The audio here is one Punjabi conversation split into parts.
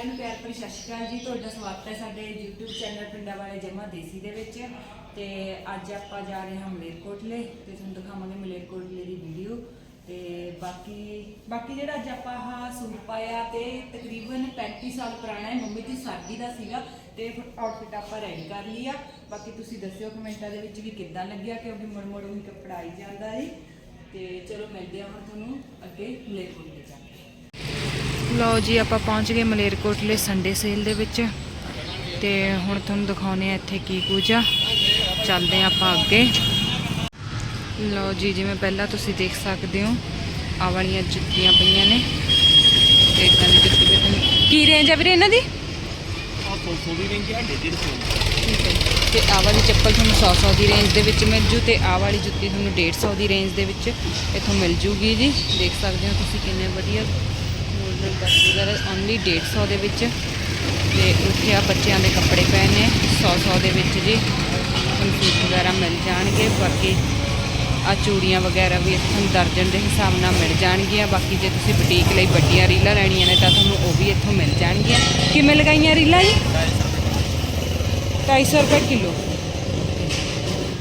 ਸਾਰਿਆਂ ਨੂੰ ਪਿਆਰ ਭਰੀ ਸਤਿ ਸ਼੍ਰੀ ਅਕਾਲ ਜੀ। ਤੁਹਾਡਾ ਸਵਾਗਤ ਹੈ ਸਾਡੇ YouTube ਚੈਨਲ ਪਿੰਡਾਂ ਵਾਲੇ ਜਮਾ ਦੇਸੀ ਦੇ ਵਿੱਚ। ਤੇ ਅੱਜ ਆਪਾਂ ਜਾ ਰਹੇ ਹਾਂ ਮਲੇਰਕੋਟਲੇ ਤੇ ਤੁਹਾਨੂੰ ਦਿਖਾਵਾਂਗੇ ਮਲੇਰਕੋਟਲੇ ਦੀ ਵੀਡੀਓ। ਤੇ ਬਾਕੀ ਬਾਕੀ ਜਿਹੜਾ ਅੱਜ ਆਪਾਂ ਆਹ ਸੂਟ ਪਾਇਆ ਤੇ ਤਕਰੀਬਨ 35 ਸਾਲ ਪੁਰਾਣਾ ਹੈ, ਮੰਮੀ ਦੀ ਸਾਡੀ ਦਾ ਸੀਗਾ ਤੇ ਆਊਟਫਿਟ ਆਪਾਂ ਰੈਡੀ ਕਰ ਲਿਆ ਬਾਕੀ ਤੁਸੀਂ ਦੱਸਿਓ ਕਮੈਂਟਾਂ ਦੇ ਵਿੱਚ ਵੀ ਕਿੱਦਾਂ ਲੱਗਿਆ, ਕਿਉਂਕਿ ਮੁੜ ਮੁੜ ਉਹੀ ਕੱਪੜਾ ਆਈ ਜਾਂਦਾ ਹੈ ਤੇ ਚਲੋ ਮਿਲਦੇ ਹਾਂ ਹੁਣ ਤੁਹਾਨੂੰ ਅੱਗੇ ਮਲੇਰਕੋਟਲੇ ਜਾ ਲਓ ਜੀ ਆਪਾਂ ਪਹੁੰਚ ਗਏ ਮਲੇਰਕੋਟਲੇ ਸੰਡੇ ਸੇਲ ਦੇ ਵਿੱਚ। ਤੇ ਹੁਣ ਤੁਹਾਨੂੰ ਦਿਖਾਉਨੇ ਆ ਇੱਥੇ ਕੀ ਕੁਝ ਆ ਚੱਲਦੇ ਆ ਆਪਾਂ ਅੱਗੇ। ਲਓ ਜੀ ਜਿਵੇਂ ਪਹਿਲਾਂ ਤੁਸੀਂ ਦੇਖ ਸਕਦੇ ਹੋ ਆ ਵਾਲੀਆਂ ਜੁੱਤੀਆਂ ਪਈਆਂ ਨੇ। ਤੇ ਇਦਾਂ ਦੀ ਜੁੱਤੀ ਵੀ ਤੁਹਾਨੂੰ ਕੀ ਰੇਂਜ ਆ ਵੀਰੇ ਇਹਨਾਂ ਦੀ? ਆ 100 ਦੀ ਰੇਂਜ ਹੈ 150 ਰੁਪਏ ਠੀਕ ਹੈ ਤੇ ਆਹ ਵਾਲੀ ਚੱਪਲ ਤੁਹਾਨੂੰ 100 100 ਦੀ ਰੇਂਜ ਦੇ ਵਿੱਚ ਮਿਲ ਜੂ ਤੇ ਆਹ ਵਾਲੀ ਜੁੱਤੀ ਤੁਹਾਨੂੰ 150 ਦੀ ਰੇਂਜ ਦੇ ਵਿੱਚ ਇੱਥੋਂ ਮਿਲ ਜੂਗੀ ਜੀ। ਦੇਖ ਸਕਦੇ ਹੋ ਤੁਸੀਂ ਕਿੰਨੇ ਵਧੀਆ ਵਗੈਰਾ ਓਨਲੀ 150 ਦੇ ਵਿੱਚ। ਤੇ ਉੱਥੇ ਆ ਬੱਚਿਆਂ ਦੇ ਕੱਪੜੇ ਪਏ ਨੇ। 100 100 ਦੇ ਵਿੱਚ ਜੀ ਤੁਹਾਨੂੰ ਸੂਟ ਵਗੈਰਾ ਮਿਲ ਜਾਣਗੇ। ਬਾਕੀ ਆ ਚੂੜੀਆਂ ਵਗੈਰਾ ਵੀ ਇੱਥੋਂ ਦਰਜਨ ਦੇ ਹਿਸਾਬ ਨਾਲ ਮਿਲ ਜਾਣਗੀਆਂ। ਬਾਕੀ ਜੇ ਤੁਸੀਂ ਬੁਟੀਕ ਲਈ ਵੱਡੀਆਂ ਰੀਲਾਂ ਲੈਣੀਆਂ ਨੇ ਤਾਂ ਤੁਹਾਨੂੰ ਉਹ ਵੀ ਇੱਥੋਂ ਮਿਲ ਜਾਣਗੀਆਂ। ਕਿਵੇਂ ਲਗਾਈਆਂ ਰੀਲਾਂ ਜੀ? 250 ਰੁਪਏ ਕਿਲੋ।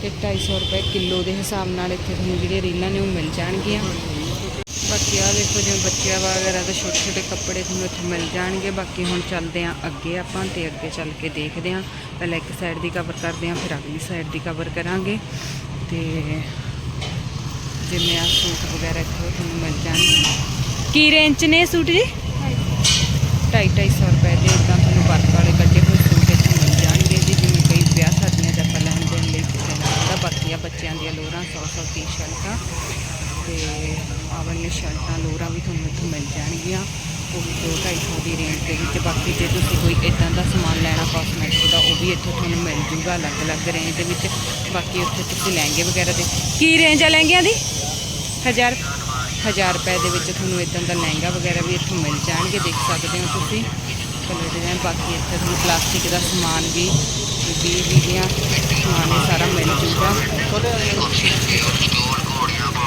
ਤੇ 250 ਰੁਪਏ ਕਿਲੋ ਦੇ ਹਿਸਾਬ ਨਾਲ ਇੱਥੇ ਤੁਹਾਨੂੰ ਜਿਹੜੀਆਂ ਰੀਲਾਂ ਨੇ ਉਹ ਮਿਲ ਜਾਣਗੀਆਂ। ਬਾਕੀ ਆ ਦੇਖੋ ਜਿਵੇਂ ਬੱਚਿਆਂ ਵਗੈਰਾ ਦੇ ਛੋਟੇ ਛੋਟੇ ਕੱਪੜੇ ਤੁਹਾਨੂੰ ਇੱਥੇ ਮਿਲ ਜਾਣਗੇ। ਬਾਕੀ ਹੁਣ ਚੱਲਦੇ ਆਂ ਅੱਗੇ ਆਪਾਂ ਤੇ ਅੱਗੇ ਚੱਲ ਕੇ ਦੇਖਦੇ ਆਂ ਪਹਿਲਾਂ ਇੱਕ ਸਾਈਡ ਦੀ ਕਵਰ ਕਰਦੇ ਆਂ ਫਿਰ ਅਗਲੀ ਸਾਈਡ ਦੀ ਕਵਰ ਕਰਾਂਗੇ। ਤੇ ਜਿਵੇਂ ਆ ਸੂਟ ਵਗੈਰਾ ਇੱਥੇ ਤੁਹਾਨੂੰ ਮਿਲ ਜਾਣਗੇ। ਕੀ ਰੇਂਜ 'ਚ ਨੇ ਇਹ ਸੂਟ ਜੀ? 250 ਰੁਪਏ ਦੇ ਇਦਾਂ ਤੁਹਾਨੂੰ ਵਰਕ ਵਾਲੇ ਕੱਢੇ ਹੋਏ ਸੂਟ ਇੱਥੇ ਮਿਲ ਜਾਣਗੇ ਜੀ। ਜਿਵੇਂ ਕਈ ਵਿਆਹ ਸ਼ਾਦੀਆਂ ਦਾ ਆਪਾਂ ਲੈਣ ਦੇਣ ਲਈ ਕਿਸੇ ਨਾਲ ਹੁੰਦਾ ਬਾਕੀ ਆ ਬੱਚਿਆਂ ਦੀਆਂ ਲੋਰਾਂ 100 100 ਟੀ-ਸ਼ਰਟਾਂ ਆਹ ਵਾਲੀਆਂ ਸ਼ਰਟਾਂ ਲੋਰਾਂ ਵੀ ਤੁਹਾਨੂੰ ਇੱਥੋਂ ਮਿਲ ਜਾਣਗੀਆਂ। ਉਹ ਵੀ ਦੋ ਢਾਈ ਸੌ ਦੀ ਰੇਂਜ ਦੇ ਵਿੱਚ। ਬਾਕੀ ਜੇ ਤੁਸੀਂ ਕੋਈ ਇਦਾਂ ਦਾ ਸਮਾਨ ਲੈਣਾ ਕਾਸਮੈਟਿਕ ਦਾ, ਉਹ ਵੀ ਇੱਥੋਂ ਤੁਹਾਨੂੰ ਮਿਲ ਜੂਗਾ ਅਲੱਗ-ਅਲੱਗ ਰੇਂਜ ਦੇ ਵਿੱਚ। ਬਾਕੀ ਉੱਥੇ ਤੁਸੀਂ ਲਹਿੰਗੇ ਵਗੈਰਾ ਦੇ ਕੀ ਰੇਂਜ ਆ ਲਹਿੰਗਿਆਂ ਦੀ? ਹਜ਼ਾਰ ਹਜ਼ਾਰ ਰੁਪਏ ਦੇ ਵਿੱਚ ਤੁਹਾਨੂੰ ਇਦਾਂ ਦਾ ਲਹਿੰਗਾ ਵਗੈਰਾ ਵੀ ਇੱਥੋਂ ਮਿਲ ਜਾਣਗੇ। ਦੇਖ ਸਕਦੇ ਹੋ ਤੁਸੀਂ। ਕਲਰ ਡਿਜ਼ਾਈਨ ਬਾਕੀ ਇੱਥੇ ਤੁਹਾਨੂੰ ਪਲਾਸਟਿਕ ਦਾ ਸਮਾਨ ਵੀ ਵੀ ਵੀ ਦੀਆਂ ਸਮਾਨ ਸਾਰਾ ਮਿਲ ਜੂਗਾ।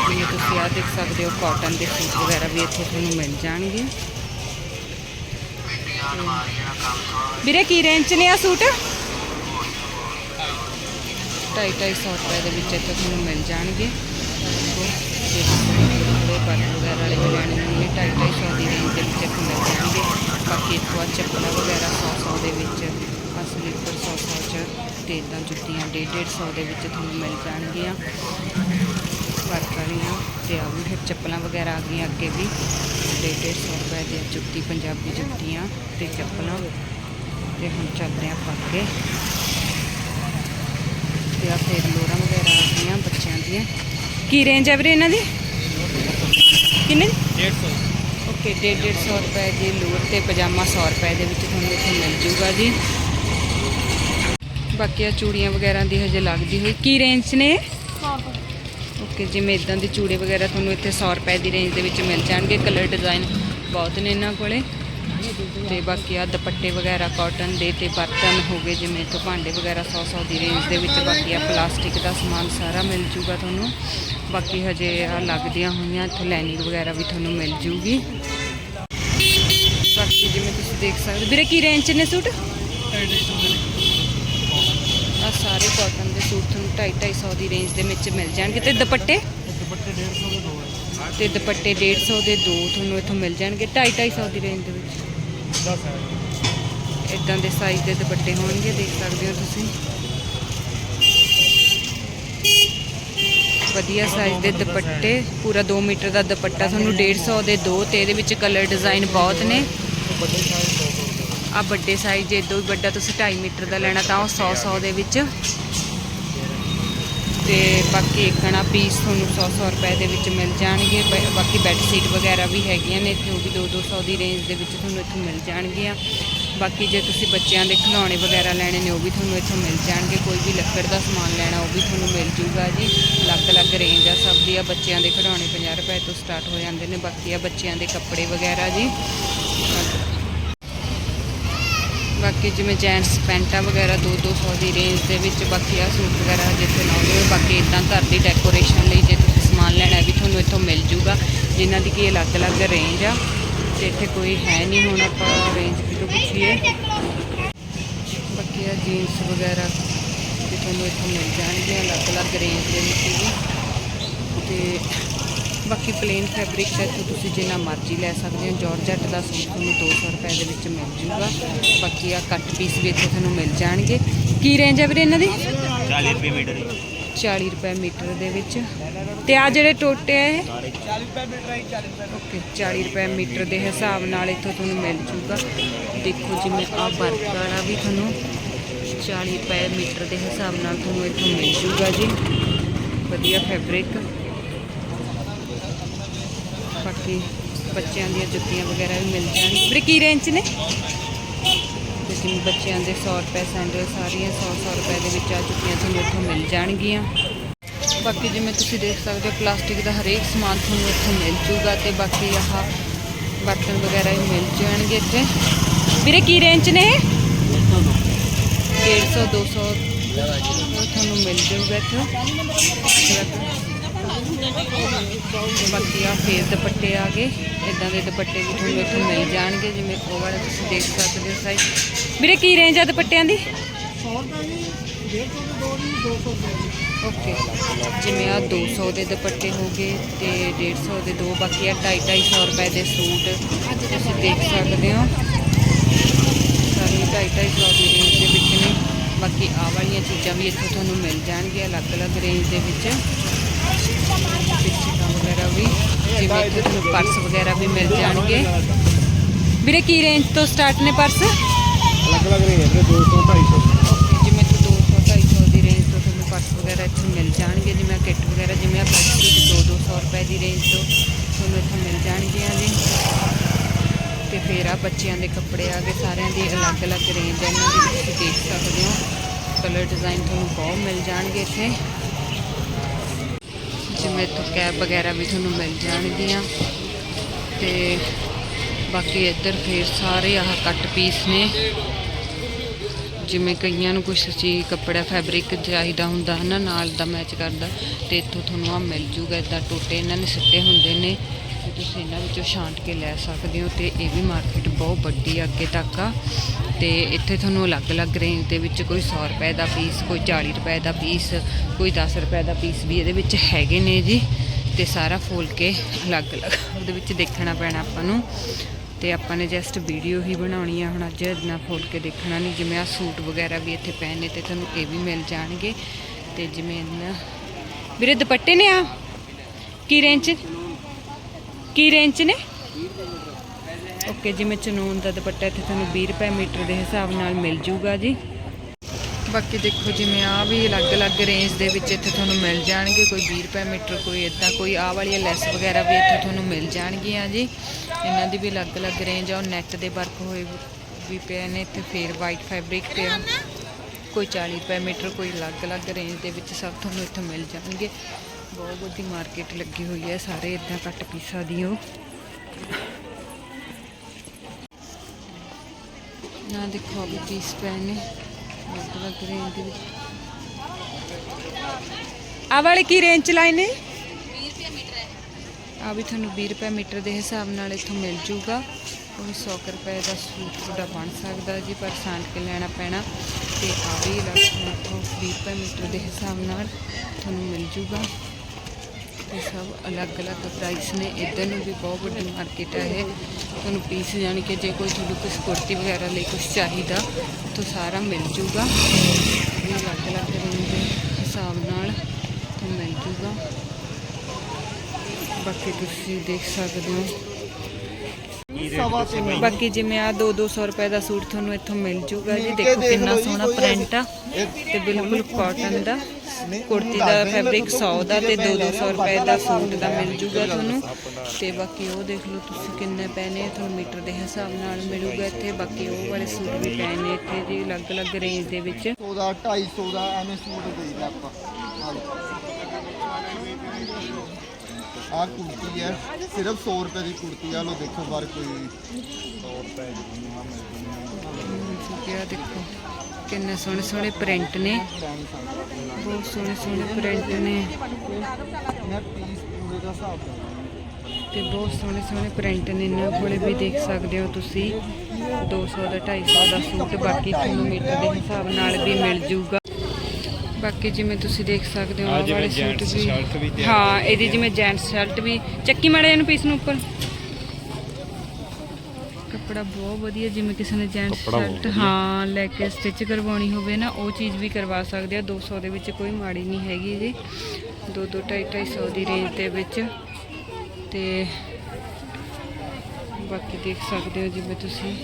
ਜਿਵੇਂ ਤੁਸੀਂ ਆ ਦੇਖ ਸਕਦੇ ਹੋ ਕਾਟਨ ਦੇ ਸੂਟ ਵਗੈਰਾ ਵੀ ਇੱਥੇ ਤੁਹਾਨੂੰ ਮਿਲ ਜਾਣਗੇ। ਵੀਰੇ, ਕੀ ਰੇਂਜ 'ਚ ਨੇ ਆ ਸੂਟ ਢਾਈ ਢਾਈ ਸੌ ਰੁਪਏ ਦੇ ਵਿੱਚ ਇੱਥੇ ਤੁਹਾਨੂੰ ਮਿਲ ਜਾਣਗੇ। ਦੇਖੋ ਜੇ ਵਗੈਰਾ ਵਾਲੇ ਵੀ ਲੈਣੇ ਹੋਣਗੇ। ਢਾਈ ਢਾਈ ਸੌ ਦੀ ਰੇਂਜ ਦੇ ਵਿੱਚ ਇੱਥੇ ਮਿਲ ਜਾਣਗੇ। ਬਾਕੀ ਇੱਕ ਵਾਰ ਚੱਪਲਾਂ ਵਗੈਰਾ 100 100 ਦੇ ਵਿੱਚ। ਆ ਸਲੀਪਰ 100 100 ਚ ਤੇ ਇਦਾਂ ਜੁੱਤੀਆਂ 150 150 ਦੇ ਵਿੱਚ ਤੁਹਾਨੂੰ ਮਿਲ ਜਾਣਗੀਆਂ। ਵਾਲੀਆਂ ਤੇ ਆ ਵੀ ਫਿਰ ਚੱਪਲਾਂ ਵਗੈਰਾ ਆ ਗਈਆਂ ਅੱਗੇ ਵੀ। 150 ਰੁਪਏ ਦੀ ਜੁੱਤੀ ਪੰਜਾਬੀ ਜੁੱਤੀਆਂ ਤੇ ਚੱਪਲਾਂ। ਤੇ ਹੁਣ ਚੱਲਦੇ ਆਪਾਂ ਅੱਗੇ। ਤੇ ਆ ਫਿਰ ਲੋਰਾਂ ਵਗੈਰਾ ਆ ਗਈਆਂ ਬੱਚਿਆਂ ਦੀਆਂ। ਕੀ ਰੇਂਜ ਹੈ ਵੀਰੇ ਇਹਨਾਂ ਦੀ? ਕਿੰਨੇ ਦੀ? 150 ਓਕੇ 150 ਰੁਪਏ ਦੀ ਲੋਰ ਤੇ ਪਜਾਮਾ 100 ਰੁਪਏ ਦੇ ਵਿੱਚ ਤੁਹਾਨੂੰ ਇੱਥੇ ਮਿਲ ਜੂਗਾ ਜੀ। ਬਾਕੀ ਆ ਚੂੜੀਆਂ ਵਗੈਰਾ ਦੀ ਹਜੇ ਲੱਗਦੀ ਹੋਈ। ਕੀ ਰੇਂਜ 'ਚ ਨੇ? ਓਕੇ ਜਿਵੇਂ ਇਦਾਂ ਦੀ ਚੂੜੇ ਵਗੈਰਾ ਤੁਹਾਨੂੰ ਇੱਥੇ 100 ਰੁਪਏ ਦੀ ਰੇਂਜ ਦੇ ਵਿੱਚ ਮਿਲ ਜਾਣਗੇ। ਕਲਰ ਡਿਜ਼ਾਈਨ ਬਹੁਤ ਨੇ ਇਹਨਾਂ ਕੋਲੇ। ਤੇ ਬਾਕੀ ਆ ਦੁਪੱਟੇ ਵਗੈਰਾ ਕਾਟਨ ਦੇ ਤੇ ਬਰਤਨ ਹੋ ਗਏ, ਜਿਵੇਂ ਇੱਥੋਂ ਭਾਂਡੇ ਵਗੈਰਾ 100 100 ਦੀ ਰੇਂਜ ਦੇ ਵਿੱਚ ਬਾਕੀ ਆ ਪਲਾਸਟਿਕ ਦਾ ਸਮਾਨ ਸਾਰਾ ਮਿਲ ਜੂਗਾ ਤੁਹਾਨੂੰ। ਬਾਕੀ ਹਜੇ ਆ ਲੱਗਦੀਆਂ ਹੋਈਆਂ, ਇੱਥੇ ਲਾਈਨਿੰਗ ਵਗੈਰਾ ਵੀ ਤੁਹਾਨੂੰ ਮਿਲ ਜੂਗੀ। ਬਾਕੀ ਜਿਵੇਂ ਤੁਸੀਂ ਦੇਖ ਸਕਦੇ ਵੀਰੇ ਕੀ ਰੇਂਜ 'ਚ ਨੇ ਸੂਟ ਆ ਸਾਰੇ ਕਾਟਨ ਦੇ ਸੂਟ ਤੁਹਾਨੂੰ 2.5 250 ਦੀ ਰੇਂਜ ਦੇ ਵਿੱਚ ਮਿਲ ਜਾਣਗੇ ਤੇ ਦੁਪੱਟੇ? ਦੁਪੱਟੇ 150 ਦੇ ਦੋ ਤੇ ਦੁਪੱਟੇ 150 ਦੇ ਦੋ ਤੁਹਾਨੂੰ ਇੱਥੋਂ ਮਿਲ ਜਾਣਗੇ 2.5 ਦੀ ਰੇਂਜ ਦੇ ਵਿੱਚ। ਇਦਾਂ ਦੇ ਸਾਈਜ਼ ਦੇ ਦੁਪੱਟੇ ਹੋਣਗੇ, ਦੇਖ ਸਕਦੇ ਹੋ ਤੁਸੀਂ। ਵਧੀਆ ਸਾਈਜ਼ ਦੇ ਦੁਪੱਟੇ, ਪੂਰਾ 2 ਮੀਟਰ ਦਾ ਦੁਪੱਟਾ ਤੁਹਾਨੂੰ 150 ਦੇ ਦੋ ਤੇ ਇਹਦੇ ਵਿੱਚ ਕਲਰ ਡਿਜ਼ਾਈਨ ਬਹੁਤ ਨੇ। ਵੱਡੇ ਸਾਈਜ਼ 100 ਆ ਵੱਡੇ ਸਾਈਜ਼ ਜੇ ਇਦੋਂ ਵੀ ਵੱਡਾ ਤੁਸੀਂ 2.5 ਮੀਟਰ ਦਾ ਲੈਣਾ ਤਾਂ ਉਹ 100 100 ਦੇ ਵਿੱਚ। ਤੇ ਬਾਕੀ ਇੱਕਣਾ ਪੀਸ ਤੁਹਾਨੂੰ 100 100 ਰੁਪਏ ਦੇ ਵਿੱਚ ਮਿਲ ਜਾਣਗੇ। ਬ- ਬਾਕੀ ਬੈੱਡ ਸ਼ੀਟ ਵਗੈਰਾ ਵੀ ਹੈਗੀਆਂ ਨੇ, ਇੱਥੇ ਉਹ ਵੀ 2 200 ਦੀ ਰੇਂਜ ਦੇ ਵਿੱਚ ਤੁਹਾਨੂੰ ਇੱਥੋਂ ਮਿਲ ਜਾਣਗੀਆਂ। ਬਾਕੀ ਜੇ ਤੁਸੀਂ ਬੱਚਿਆਂ ਦੇ ਖਿਡੌਣੇ ਵਗੈਰਾ ਲੈਣੇ ਨੇ, ਉਹ ਵੀ ਤੁਹਾਨੂੰ ਇੱਥੋਂ ਮਿਲ ਜਾਣਗੇ। ਕੋਈ ਵੀ ਲੱਕੜ ਦਾ ਸਮਾਨ ਲੈਣਾ, ਉਹ ਵੀ ਤੁਹਾਨੂੰ ਮਿਲ ਜੂਗਾ ਜੀ। ਅਲੱਗ-ਅਲੱਗ ਰੇਂਜ ਆ ਸਭ ਦੀ, ਆ ਬੱਚਿਆਂ ਦੇ ਖਿਡੌਣੇ 50 ਰੁਪਏ ਤੋਂ ਸਟਾਰਟ ਹੋ ਜਾਂਦੇ ਨੇ, ਬਾਕੀ ਆ ਬੱਚਿਆਂ ਦੇ ਕੱਪੜੇ ਵਗੈਰਾ ਜੀ। ਬਾਕੀ ਜਿਵੇਂ ਜੈਂਟਸ ਪੈਂਟਾਂ ਵਗੈਰਾ 2-200 ਦੀ ਰੇਂਜ ਦੇ ਵਿੱਚ ਬਾਕੀ ਆ ਸੂਟ ਵਗੈਰਾ ਜਿੱਥੇ ਲਾਉਂਦੇ ਹੋ ਬਾਕੀ ਇਦਾਂ ਘਰ ਦੀ ਡੈਕੋਰੇਸ਼ਨ ਲਈ ਜੇ ਤੁਸੀਂ ਸਮਾਨ ਲੈਣਾ ਵੀ ਤੁਹਾਨੂੰ ਇੱਥੋਂ ਮਿਲ ਜੂਗਾ, ਜਿਨ੍ਹਾਂ ਦੀ ਕੀ ਅਲੱਗ-ਅਲੱਗ ਰੇਂਜ ਆ, ਤੇ ਇੱਥੇ ਕੋਈ ਹੈ ਨਹੀਂ ਹੁਣ ਆਪਾਂ ਰੇਂਜ ਕਿਤੋਂ ਪੁੱਛ ਬਾਕੀ ਆ ਜੀਨਸ ਵਗੈਰਾ ਵੀ ਤੁਹਾਨੂੰ ਇੱਥੋਂ ਮਿਲ ਜਾਣਗੀਆਂ ਅਲੱਗ-ਅਲੱਗ ਰੇਂਜ ਦੇ ਵਿੱਚ ਵੀ। ਤੇ ਬਾਕੀ ਪਲੇਨ ਫੈਬਰਿਕ ਦਾ ਇੱਥੋਂ ਤੁਸੀਂ ਜਿੰਨਾ ਮਰਜ਼ੀ ਲੈ ਸਕਦੇ ਹੋ। ਜਾਰਜਟ ਦਾ ਸੂਟ ਤੁਹਾਨੂੰ 200 ਰੁਪਏ ਦੇ ਵਿੱਚ ਮਿਲ ਜੂਗਾ। ਬਾਕੀ ਆ ਕੱਟ ਪੀਸ ਵੀ ਇੱਥੇ ਤੁਹਾਨੂੰ ਮਿਲ ਜਾਣਗੇ। ਕੀ ਰੇਂਜ ਹੈ ਵੀਰੇ ਇਹਨਾਂ ਦੀ? 40 ਰੁਪਏ ਮੀਟਰ ਹੀ 40 ਰੁਪਏ ਮੀਟਰ ਦੇ ਵਿੱਚ। ਤੇ ਆ ਜਿਹੜੇ ਟੋਟੇ ਆ ਇਹ? ਸਾਰੇ 40 ਰੁਪਏ ਮੀਟਰ ਹੀ 40 ਰੁਪਏ ਓਕੇ 40 ਰੁਪਏ ਮੀਟਰ ਦੇ ਹਿਸਾਬ ਨਾਲ ਇੱਥੋਂ ਤੁਹਾਨੂੰ ਮਿਲ ਜੂਗਾ। ਦੇਖੋ ਜਿਵੇਂ ਆ ਵਰਕ ਵਾਲਾ ਵੀ ਤੁਹਾਨੂੰ 40 ਰੁਪਏ ਮੀਟਰ ਦੇ ਹਿਸਾਬ ਨਾਲ ਤੁਹਾਨੂੰ ਇੱਥੋਂ ਮਿਲ ਜੂਗਾ ਜੀ। ਵਧੀਆ ਫੈਬਰਿਕ ਬਾਕੀ ਬੱਚਿਆਂ ਦੀਆਂ ਜੁੱਤੀਆਂ ਵਗੈਰਾ ਵੀ ਮਿਲ ਜਾਣ ਵੀਰੇ ਕੀ ਰੇਂਜ ਨੇ? ਤੇ ਬੱਚਿਆਂ ਦੇ 100 ਰੁਪਏ ਸੈਂਡਲ ਸਾਰੀਆਂ 100 100 ਰੁਪਏ ਦੇ ਵਿੱਚ ਆ ਜੁੱਤੀਆਂ ਤੁਹਾਨੂੰ ਇੱਥੋਂ ਮਿਲ ਜਾਣਗੀਆਂ। ਬਾਕੀ ਜਿਵੇਂ ਤੁਸੀਂ ਦੇਖ ਸਕਦੇ ਹੋ, ਪਲਾਸਟਿਕ ਦਾ ਹਰੇਕ ਸਮਾਨ ਤੁਹਾਨੂੰ ਇੱਥੋਂ ਮਿਲ ਜੂਗਾ ਤੇ ਬਾਕੀ ਆਹ ਬਰਤਨ ਵਗੈਰਾ ਵੀ ਮਿਲ ਜਾਣਗੇ ਇੱਥੇ। ਵੀਰੇ ਕੀ ਰੇਂਜ ਨੇ ਇਹ? 150 200 ਉਹ ਤੁਹਾਨੂੰ ਮਿਲ ਜੂਗਾ ਇੱਥੇ। ਬਾਕੀ ਆ ਫੇਰ ਦੁਪੱਟੇ ਆ ਗਏ। ਇਦਾਂ ਦੇ ਦੁਪੱਟੇ ਵੀ ਤੁਹਾਨੂੰ ਇੱਥੇ ਮਿਲ ਜਾਣਗੇ ਜਿਵੇਂ ਉਹ ਵਾਲੇ ਤੁਸੀਂ ਦੇਖ ਸਕਦੇ ਹੋ ਸਾਈਜ਼। ਵੀਰੇ ਕੀ ਰੇਂਜ ਆ ਦੁਪੱਟਿਆਂ ਦੀ? ਓਕੇ ਜਿਵੇਂ ਆ 200 ਦੇ ਦੁਪੱਟੇ ਹੋ ਗਏ ਤੇ 150 ਦੇ ਦੋ ਬਾਕੀ ਆ 250 250 ਰੁਪਏ ਦੇ ਸੂਟ ਤੁਸੀਂ ਦੇਖ ਸਕਦੇ ਹੋ। ਸਾਰੇ 250 250 ਦੀ ਰੇਂਜ ਦੇ ਵਿੱਚ ਨੇ। ਬਾਕੀ ਆ ਵਾਲੀਆਂ ਚੀਜ਼ਾਂ ਵੀ ਇੱਥੋਂ ਤੁਹਾਨੂੰ ਮਿਲ ਜਾਣਗੀਆਂ ਅਲੱਗ-ਅਲੱਗ ਰੇਂਜ ਦੇ ਵਿੱਚ। ਪਿੱਛੇ ਵਗੈਰਾ ਵੀ ਜਿਵੇਂ ਇੱਥੇ ਤੁਹਾਨੂੰ ਪਰਸ ਵਗੈਰਾ ਵੀ ਮਿਲ ਜਾਣਗੇ। ਵੀਰੇ ਕੀ ਰੇਂਜ ਤੋਂ ਸਟਾਰਟ ਨੇ ਪਰਸ? ਅਲੱਗ ਅਲੱਗ ਰੇਂਜ ਹੈ 200 250 ਓਕੇ ਜਿਵੇਂ ਕਿ 200 250 ਦੀ ਰੇਂਜ ਤੋਂ ਤੁਹਾਨੂੰ ਪਰਸ ਵਗੈਰਾ ਇੱਥੇ ਮਿਲ ਜਾਣਗੇ ਜਿਵੇਂ ਕਿੱਟ ਵਗੈਰਾ ਜਿਵੇਂ ਆ ਬੈੱਡ ਸ਼ੀਟ 2 200 ਰੁਪਏ ਦੀ ਰੇਂਜ ਤੋਂ ਤੁਹਾਨੂੰ ਇੱਥੇ ਮਿਲ ਜਾਣਗੀਆਂ ਜੀ ਤੇ ਫਿਰ ਆ ਬੱਚਿਆਂ ਦੇ ਕੱਪੜੇ ਆ ਗਏ ਸਾਰਿਆਂ ਦੀ ਅਲੱਗ-ਅਲੱਗ ਰੇਂਜ ਹੈ ਇਹਨਾਂ ਦੀ ਤੁਸੀਂ ਦੇਖ ਸਕਦੇ ਹੋ। ਕਲਰ ਡਿਜ਼ਾਈਨ ਤੁਹਾਨੂੰ ਬਹੁਤ ਮਿਲ ਜਾਣਗੇ ਇੱਥੇ। ਜਿਵੇਂ ਇੱਥੋਂ ਕੈਬ ਵਗੈਰਾ ਵੀ ਤੁਹਾਨੂੰ ਮਿਲ ਜਾਣਗੀਆਂ। ਤੇ ਬਾਕੀ ਇੱਧਰ ਫਿਰ ਸਾਰੇ ਆਹ ਕੱਟ ਪੀਸ ਨੇ। ਜਿਵੇਂ ਕਈਆਂ ਨੂੰ ਕੁਛ ਚੀਜ਼ ਕੱਪੜਾ ਫੈਬਰਿਕ ਚਾਹੀਦਾ ਹੁੰਦਾ ਹੈ ਨਾ ਨਾਲ ਦਾ ਮੈਚ ਕਰਦਾ। ਤੇ ਇੱਥੋਂ ਤੁਹਾਨੂੰ ਆ ਮਿਲ ਜੂਗਾ ਇਦਾਂ ਟੋਟੇ ਇਹਨਾਂ ਨੇ ਸਿੱਟੇ ਹੁੰਦੇ ਨੇ। ਤੇ ਤੁਸੀਂ ਇਹਨਾਂ ਵਿੱਚੋਂ ਛਾਂਟ ਕੇ ਲੈ ਸਕਦੇ ਹੋ ਤੇ ਇਹ ਵੀ ਮਾਰਕੀਟ ਬਹੁਤ ਵੱਡੀ ਆ ਅੱਗੇ ਤੱਕ ਆ। ਤੇ ਇੱਥੇ ਤੁਹਾਨੂੰ ਅਲੱਗ-ਅਲੱਗ ਰੇਂਜ ਦੇ ਵਿੱਚ ਕੋਈ 100 ਰੁਪਏ ਦਾ ਪੀਸ ਕੋਈ 40 ਰੁਪਏ ਦਾ ਪੀਸ ਕੋਈ 10 ਰੁਪਏ ਦਾ ਪੀਸ ਵੀ ਇਹਦੇ ਵਿੱਚ ਹੈਗੇ ਨੇ ਜੀ। ਤੇ ਸਾਰਾ ਫੋਲ ਕੇ ਅਲੱਗ-ਅਲੱਗ ਉਹਦੇ ਵਿੱਚ ਦੇਖਣਾ ਪੈਣਾ ਆਪਾਂ ਨੂੰ। ਤੇ ਆਪਾਂ ਨੇ ਜਸਟ ਵੀਡੀਓ ਹੀ ਬਣਾਉਣੀ ਆ ਹੁਣ ਅੱਜ ਨਾ ਫੋਲ ਕੇ ਦੇਖਣਾ ਨਹੀਂ। ਜਿਵੇਂ ਆ ਸੂਟ ਵਗੈਰਾ ਵੀ ਇੱਥੇ ਪਏ ਨੇ ਤੇ ਤੁਹਾਨੂੰ ਇਹ ਵੀ ਮਿਲ ਜਾਣਗੇ। ਤੇ ਜਿਵੇਂ ਵੀਰੇ ਦੁਪੱਟੇ ਨੇ ਆ? ਕੀ ਰੇਂਜ 'ਚ? ਕੀ ਰੇਂਜ 'ਚ ਨੇ? ਓਕੇ ਜਿਵੇਂ ਚਨੂਨ ਦਾ ਦੁਪੱਟਾ ਇੱਥੇ ਤੁਹਾਨੂੰ 20 ਰੁਪਏ ਮੀਟਰ ਦੇ ਹਿਸਾਬ ਨਾਲ ਮਿਲ ਜੂਗਾ ਜੀ। ਬਾਕੀ ਦੇਖੋ ਜਿਵੇਂ ਆ ਵੀ ਅਲੱਗ-ਅਲੱਗ ਰੇਂਜ ਦੇ ਵਿੱਚ ਇੱਥੇ ਤੁਹਾਨੂੰ ਮਿਲ ਜਾਣਗੇ, ਕੋਈ 20 ਰੁਪਏ ਮੀਟਰ, ਕੋਈ ਇਦਾਂ ਕੋਈ ਆਹ ਵਾਲੀਆਂ ਲੈਸ ਵਗੈਰਾ ਵੀ ਇੱਥੇ ਤੁਹਾਨੂੰ ਮਿਲ ਜਾਣਗੀਆਂ ਜੀ। ਇਹਨਾਂ ਦੀ ਵੀ ਅਲੱਗ-ਅਲੱਗ ਰੇਂਜ ਆ, ਉਹ ਨੈਟ ਦੇ ਵਰਕ ਹੋਏ ਵੀ ਪਏ ਨੇ, ਇੱਥੇ ਫੇਰ ਵਾਈਟ ਫੈਬਰਿਕ ਪਿਆ। ਕੋਈ 40 ਰੁਪਏ ਮੀਟਰ, ਕੋਈ ਅਲੱਗ-ਅਲੱਗ ਰੇਂਜ ਦੇ ਵਿੱਚ ਸਭ ਤੁਹਾਨੂੰ ਇੱਥੇ ਮਿਲ ਜਾਣਗੇ। ਬਹੁਤ ਵੱਡੀ ਮਾਰਕੀਟ ਲੱਗੀ ਹੋਈ ਹੈ ਸਾਰੇ ਇਦਾਂ ਕੱਟ ਪੀਸਾਂ ਦੀ ਉਹ ਨਾ ਦੇਖੋ ਆ ਵੀ ਪੀਸ ਪਏ ਨੇ। ਅਲੱਗ-ਅਲੱਗ ਰੇਂਜ ਦੇ ਵਿੱਚ। ਆ ਵਾਲੇ ਕੀ ਰੇਂਜ ਚ ਲਾਏ ਨੇ? 20 ਰੁਪਏ ਮੀਟਰ ਹੈ ਆ ਵੀ ਤੁਹਾਨੂੰ 20 ਰੁਪਏ ਮੀਟਰ ਦੇ ਹਿਸਾਬ ਨਾਲ ਇੱਥੋਂ ਮਿਲ ਜੂਗਾ। ਉਹ 100 ਕੁ ਰੁਪਏ ਦਾ ਸੂਟ ਤੁਹਾਡਾ ਬਣ ਸਕਦਾ ਜੀ, ਪਰ ਸਾਂਟ ਕੇ ਲੈਣਾ ਪੈਣਾ। ਤੇ ਆ ਵੀ ਲੱਗ ਤੋਂ 20 ਰੁਪਏ ਮੀਟਰ ਦੇ ਹਿਸਾਬ ਨਾਲ ਤੁਹਾਨੂੰ ਮਿਲ ਜੂਗਾ। ਤੇ ਸਭ ਅਲੱਗ-ਅਲੱਗ ਪ੍ਰਾਈਸ ਨੇ। ਇੱਧਰ ਨੂੰ ਵੀ ਬਹੁਤ ਵੱਡੀ ਮਾਰਕੀਟ ਹੈ ਇਹ। ਤੁਹਾਨੂੰ ਪੀਸ ਯਾਨੀ ਕਿ ਜੇ ਕੋਈ ਤੁਹਾਨੂੰ ਕੁਝ ਕੁੜਤੀ ਵਗੈਰਾ ਲਈ ਕੁਝ ਚਾਹੀਦਾ, ਤਾਂ ਸਾਰਾ ਮਿਲ ਜੂਗਾ। ਇਹ ਅਲੱਗ-ਅਲੱਗ ਰੇਂਜ ਦੇ ਹਿਸਾਬ ਨਾਲ ਤੁਹਾਨੂੰ ਮਿਲ ਜੂਗਾ। ਬਾਕੀ ਤੁਸੀਂ ਦੇਖ ਸਕਦੇ ਹੋ। ਬਾਕੀ ਜਿਵੇਂ ਆ 2-200 ਰੁਪਏ ਦਾ ਸੂਟ ਤੁਹਾਨੂੰ ਇੱਥੋਂ ਮਿਲ ਜੂਗਾ ਜੀ। ਦੇਖੋ ਕਿੰਨਾ ਸੋਹਣਾ ਪ੍ਰਿੰਟ ਆ ਤੇ ਬਿਲਕੁਲ ਕਾਟਨ ਦਾ। ਕੁੜਤੀ ਦਾ ਫੈਬਰਿਕ 100 ਦਾ ਤੇ 2-200 ਰੁਪਏ ਦਾ ਸੂਟ ਦਾ ਮਿਲ ਜੂਗਾ ਤੁਹਾਨੂੰ। ਤੇ ਬਾਕੀ ਉਹ ਦੇਖ ਲਓ ਤੁਸੀਂ ਕਿੰਨੇ ਪਏ ਨੇ ਤੁਹਾਨੂੰ ਮੀਟਰ ਦੇ ਹਿਸਾਬ ਨਾਲ ਮਿਲੂਗਾ ਇੱਥੇ। ਬਾਕੀ ਉਹ ਵਾਲੇ ਸੂਟ ਵੀ ਪਏ ਨੇ ਇੱਥੇ ਜੀ ਅਲੱਗ-ਅਲੱਗ ਰੇਂਜ ਦੇ ਵਿੱਚ। 100 ਦਾ 250 ਦਾ ਐਵੇਂ ਸੂਟ ਦੇਈਦਾ ਆਪਾਂ। ਆਹ ਕੁੜਤੀ ਹੈ ਸਿਰਫ 100 ਰੁਪਏ ਦੀ ਕੁੜਤੀ ਆ। ਲੋ ਦੇਖੋ ਬਾਰ ਕੋਈ 100 ਰੁਪਏ ਦੀ ਨਾ ਠੀਕ ਹੈ ਦੇਖੋ। ਕਿੰਨੇ ਸੋਹਣੇ ਸੋਹਣੇ ਪ੍ਰਿੰਟ ਨੇ। ਬਹੁਤ ਸੋਹਣੇ ਸੋਹਣੇ ਪ੍ਰਿੰਟ ਨੇ। ਤੇ ਬਹੁਤ ਸੋਹਣੇ ਸੋਹਣੇ ਪ੍ਰਿੰਟ ਨੇ। ਇਹਨਾਂ ਕੋਲੇ ਵੀ ਦੇਖ ਸਕਦੇ ਹੋ ਤੁਸੀਂ। 200 ਦਾ 250 ਦਾ ਸੂਟ ਬਾਕੀ ਤੁਹਾਨੂੰ ਮੀਟਰ ਦੇ ਹਿਸਾਬ ਨਾਲ ਵੀ ਮਿਲ ਜੂਗਾ। ਬਾਕੀ ਜਿਵੇਂ ਤੁਸੀਂ ਦੇਖ ਸਕਦੇ ਹੋ ਵਾਲੇ ਸੂਟ ਵੀ ਹਾਂ ਇਹਦੀ ਜਿਵੇਂ ਜੈਂਟਸ ਸ਼ਰਟ ਵੀ। ਚੱਕੀ ਮਾੜੇ ਇਹਨੂੰ ਪੀਸ ਨੂੰ ਉੱਪਰ। ਕੱਪੜਾ ਬਹੁਤ ਵਧੀਆ ਜਿਵੇਂ ਕਿਸੇ ਨੇ ਜੈਂਟਸ ਸ਼ਰਟ। ਹਾਂ ਲੈ ਕੇ ਸਟਿਚ ਕਰਵਾਉਣੀ ਹੋਵੇ ਨਾ ਉਹ ਚੀਜ਼ ਵੀ ਕਰਵਾ ਸਕਦੇ ਆ 200 ਦੇ ਵਿੱਚ ਕੋਈ ਮਾੜੀ ਨਹੀਂ ਹੈਗੀ ਜੀ। 2 2 2.5 250 ਦੀ ਰੇਂਜ ਦੇ ਵਿੱਚ। ਤੇ ਬਾਕੀ ਦੇਖ ਸਕਦੇ ਹੋ ਜਿਵੇਂ ਤੁਸੀਂ।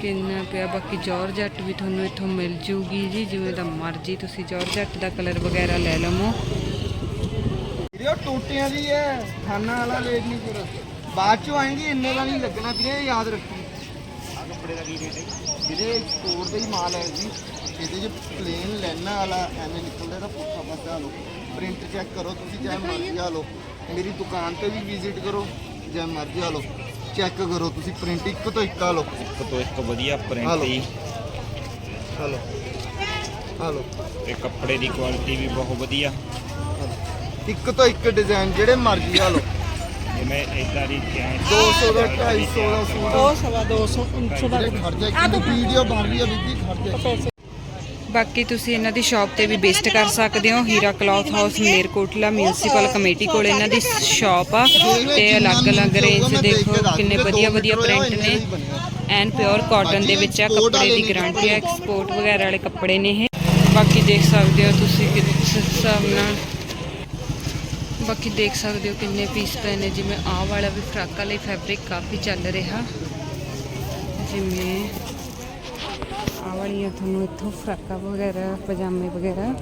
ਕਿੰਨਾ ਪਿਆ ਬਾਕੀ ਜੌਰਜੱਟ ਵੀ ਤੁਹਾਨੂੰ ਇੱਥੋਂ ਮਿਲ ਜੂਗੀ ਜੀ ਜਿਵੇਂ ਦਾ ਮਰਜ਼ੀ ਤੁਸੀਂ ਜੌਰਜੱਟ ਦਾ ਕਲਰ ਵਗੈਰਾ ਲੈ ਲਵੋ। ਉਹ ਟੋਟਿਆਂ ਦੀ ਹੈ ਖਾਨਾ ਵਾਲਾ ਰੇਟ ਨਹੀਂ ਪੂਰਾ ਬਾਅਦ ਚੋਂ ਆਏਗੀ ਇੰਨੇ ਦਾ ਨਹੀਂ ਲੱਗਣਾ ਵੀਰੇ ਯਾਦ ਰੱਖੀ। ਆ ਕੱਪੜੇ ਦਾ ਕੀ ਰੇਟ ਹੈ ਵੀਰੇ ਸਟੋਰ ਦਾ ਹੀ ਮਾਲ ਹੈ ਜੀ। ਇਹਦੇ 'ਚ ਪਲੇਨ ਲੈਣਾ ਵਾਲਾ ਐਵੇਂ ਨਿਕਲਦਾ ਤਾਂ ਪੁੱਠਾ ਪਾਸਾ ਲਓ। ਪ੍ਰਿੰਟ ਚੈੱਕ ਕਰੋ ਤੁਸੀਂ ਚਾਹੇ ਮਰਜ਼ੀ ਆ ਲਓ। ਮੇਰੀ ਦੁਕਾਨ ਤੇ ਵੀ ਵਿਜ਼ਿਟ ਕਰੋ ਚਾਹੇ ਮਰਜ਼ੀ ਆ ਲਓ। ਚੈੱਕ ਕਰੋ ਤੁਸੀਂ ਪ੍ਰਿੰਟ ਇੱਕ ਤੋਂ ਇੱਕ ਆ ਲਓ। ਇੱਕ ਤੋਂ ਇੱਕ ਵਧੀਆ ਪ੍ਰਿੰਟ ਹਾਲੋ। ਦੀ ਆ ਲਓ। ਆ ਲਓ। ਤੇ ਕੱਪੜੇ ਦੀ ਕੁਆਲਿਟੀ ਵੀ ਬਹੁਤ ਵਧੀਆ। ਇੱਕ ਤੋਂ ਇੱਕ ਡਿਜ਼ਾਈਨ ਜਿਹੜੇ ਮਰਜ਼ੀ ਆ ਲਓ। ਜਿਵੇਂ ਇਦਾਂ ਦੀ ਜੈਂਟਸ 200 ਦਾ 250 ਦਾ ਸੂਟ ਉਹ ਸਵਾ 200 300 ਦਾ ਵੀਰੇ ਖਰਚਾ ਇੱਕ ਵੀਡੀਓ ਬਣ ਰਹੀ ਹੈ ਬੀਬੀ ਖਰਚਾ ਬਾਕੀ ਤੁਸੀਂ ਇਹਨਾਂ ਦੀ ਸ਼ਾਪ ਤੇ ਵੀ ਵਿਜ਼ਿਟ ਕਰ ਸਕਦੇ ਹੋ Heera cloth house Malerkotla municipal committee ਕੋਲ ਇਹਨਾਂ ਦੀ ਸ਼ਾਪ ਆ। ਤੇ ਅਲੱਗ-ਅਲੱਗ ਰੇਂਜ ਦੇਖੋ ਕਿੰਨੇ ਵਧੀਆ ਵਧੀਆ ਪ੍ਰਿੰਟ ਨੇ। ਐਨ ਪਿਓਰ ਕਾਟਨ ਦੇ ਵਿੱਚ ਆ ਕੱਪੜੇ ਦੀ ਗਾਰੰਟੀ ਆ ਐਕਸਪੋਰਟ ਵਗੈਰਾ ਵਾਲੇ ਕੱਪੜੇ ਨੇ ਇਹ। ਬਾਕੀ ਦੇਖ ਸਕਦੇ ਹੋ ਤੁਸੀਂ ਕਿਸ ਹਿਸਾਬ ਨਾਲ ਬਾਕੀ ਦੇਖ ਸਕਦੇ ਹੋ ਕਿੰਨੇ ਪੀਸ ਪਏ ਨੇ, ਜਿਵੇਂ ਆਹ ਵਾਲਾ ਵੀ ਫਰਾਕਾਂ ਲਈ ਫੈਬਰਿਕ ਕਾਫੀ ਚੱਲ ਰਿਹਾ। ਜਿਵੇਂ ਆਹ ਵਾਲੀਆਂ ਤੁਹਾਨੂੰ ਇੱਥੋਂ ਫਰਾਕਾਂ ਵਗੈਰਾ, ਪਜਾਮੇ ਵਗੈਰਾ,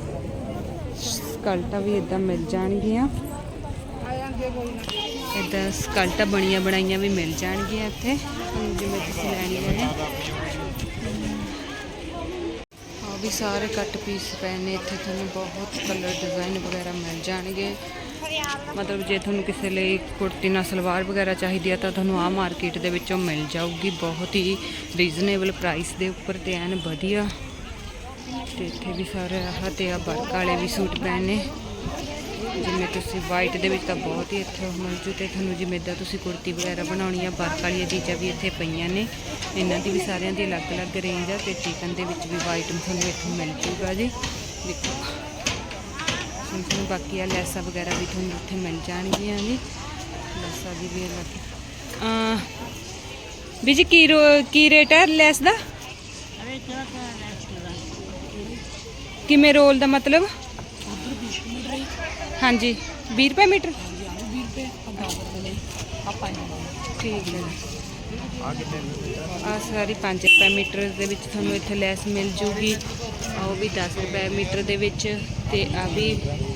ਸਕਲਟਾਂ ਵੀ ਇਦਾਂ ਮਿਲ ਜਾਣਗੀਆਂ। ਇਦਾਂ ਸਕਲਟਾਂ ਬਣੀਆਂ ਬਣਾਈਆਂ ਵੀ ਮਿਲ ਜਾਣਗੀਆਂ ਇੱਥੇ। ਜਿਵੇਂ ਤੁਸੀਂ ਲੈਣੀਆਂ ਨੇ। ਆ ਵੀ ਸਾਰੇ ਕੱਟ ਪੀਸ ਪਏ ਨੇ, ਇੱਥੇ ਤੁਹਾਨੂੰ ਬਹੁਤ ਕਲਰ ਡਿਜ਼ਾਈਨ ਵਗੈਰਾ ਮਿਲ ਜਾਣਗੇ। ਮਤਲਬ ਜੇ ਤੁਹਾਨੂੰ ਕਿਸੇ ਲਈ ਕੁੜਤੀ ਨਾਲ ਸਲਵਾਰ ਵਗੈਰਾ ਚਾਹੀਦੀ ਆ ਤਾਂ ਤੁਹਾਨੂੰ ਆ ਮਾਰਕੀਟ ਦੇ ਵਿੱਚੋਂ ਮਿਲ ਜਾਊਗੀ। ਬਹੁਤ ਹੀ ਰੀਜ਼ਨੇਬਲ ਪ੍ਰਾਈਸ ਦੇ ਉੱਪਰ ਤੇ ਐਨ ਵਧੀਆ। ਤੇ ਇੱਥੇ ਵੀ ਸਾਰੇ ਆਹ ਤੇ ਆ ਵਰਕ ਵਾਲੇ ਵੀ ਸੂਟ ਪਏ ਨੇ ਜਿਵੇਂ ਤੁਸੀਂ ਵਾਈਟ ਦੇ ਵਿੱਚ ਤਾਂ ਬਹੁਤ ਹੀ ਇੱਥੇ ਮਿਲ ਜੂ ਤੇ ਤੁਹਾਨੂੰ ਜਿਵੇਂ ਦਾ ਤੁਸੀਂ ਕੁੜਤੀ ਵਗੈਰਾ ਬਣਾਉਣੀ ਆ ਵਰਕ ਵਾਲੀਆਂ ਚੀਜ਼ਾਂ ਵੀ ਇੱਥੇ ਪਈਆਂ ਨੇ। ਇਹਨਾਂ ਦੀ ਵੀ ਸਾਰਿਆਂ ਦੀ ਅਲੱਗ-ਅਲੱਗ ਰੇਂਜ ਆ ਤੇ ਚਿਕਨ ਦੇ ਵਿੱਚ ਵੀ ਵਾਈਟ ਤੁਹਾਨੂੰ ਇੱਥੋਂ ਮਿਲ ਜੂਗਾ ਜੀ। ਦੇਖੋ। ਤੁਹਾਨੂੰ ਬਾਕੀ ਆ ਲੈਸਾਂ ਵਗੈਰਾ ਵੀ ਤੁਹਾਨੂੰ ਇੱਥੇ ਮਿਲ ਜਾਣਗੀਆਂ ਜੀ। ਲੈਸਾਂ ਦੀ ਵੀ ਅਲੱਗ। ਆ ਵੀ ਜੀ, ਕੀ ਰੋ- ਕੀ ਰੇਟ ਹੈ ਲੈਸ ਦਾ? ਕਿਵੇਂ ਰੋਲ ਦਾ ਮਤਲਬ? ਹਾਂਜੀ 20 ਰੁਪਏ ਮੀਟਰ? ਠੀਕ ਹੈ ਆ ਸਾਰੀ 5 ਰੁਪਏ ਮੀਟਰ ਦੇ ਵਿੱਚ ਤੁਹਾਨੂੰ ਇੱਥੇ ਲੈਸ ਮਿਲ ਜੂਗੀ। ਉਹ ਵੀ 10 ਰੁਪਏ ਮੀਟਰ ਦੇ ਵਿੱਚ। ਤੇ ਆ ਵੀ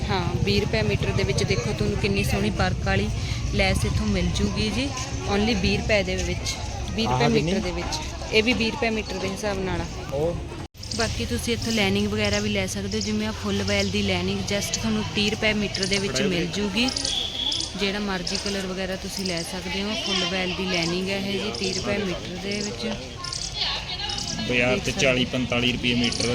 ਹਾਂ 20 ਰੁਪਏ ਮੀਟਰ ਦੇ ਵਿੱਚ ਦੇਖੋ ਤੁਹਾਨੂੰ ਕਿੰਨੀ ਸੋਹਣੀ ਵਰਕ ਵਾਲੀ ਲੈਸ ਇੱਥੋਂ ਮਿਲ ਜੂਗੀ ਜੀ। ਓਨਲੀ 20 ਰੁਪਏ ਦੇ ਵਿੱਚ 20 ਰੁਪਏ ਮੀਟਰ? ਦੇ ਵਿੱਚ। ਇਹ ਵੀ 20 ਰੁਪਏ ਮੀਟਰ ਦੇ ਹਿਸਾਬ ਨਾਲ ਆ। ਬਾਕੀ ਤੁਸੀਂ ਇੱਥੇ ਲਾਈਨਿੰਗ ਵਗੈਰਾ ਵੀ ਲੈ ਸਕਦੇ ਹੋ ਜਿਵੇਂ ਆ ਫੁੱਲ ਵੈਲ ਦੀ ਲਾਈਨਿੰਗ ਜਸਟ ਤੁਹਾਨੂੰ 30 ਰੁਪਏ ਮੀਟਰ ਦੇ ਵਿੱਚ ਮਿਲ ਜੂਗੀ। ਜਿਹੜਾ ਮਰਜ਼ੀ ਕਲਰ ਵਗੈਰਾ ਤੁਸੀਂ ਲੈ ਸਕਦੇ ਹੋ ਫੁੱਲ ਵੈਲ ਦੀ ਲਾਈਨਿੰਗ ਹੈ ਇਹ ਜੀ 30 ਰੁਪਏ ਮੀਟਰ ਦੇ ਵਿੱਚ। ਬਾਜ਼ਾਰ ਤੇ 40 45 ਰੁਪਏ ਮੀਟਰ।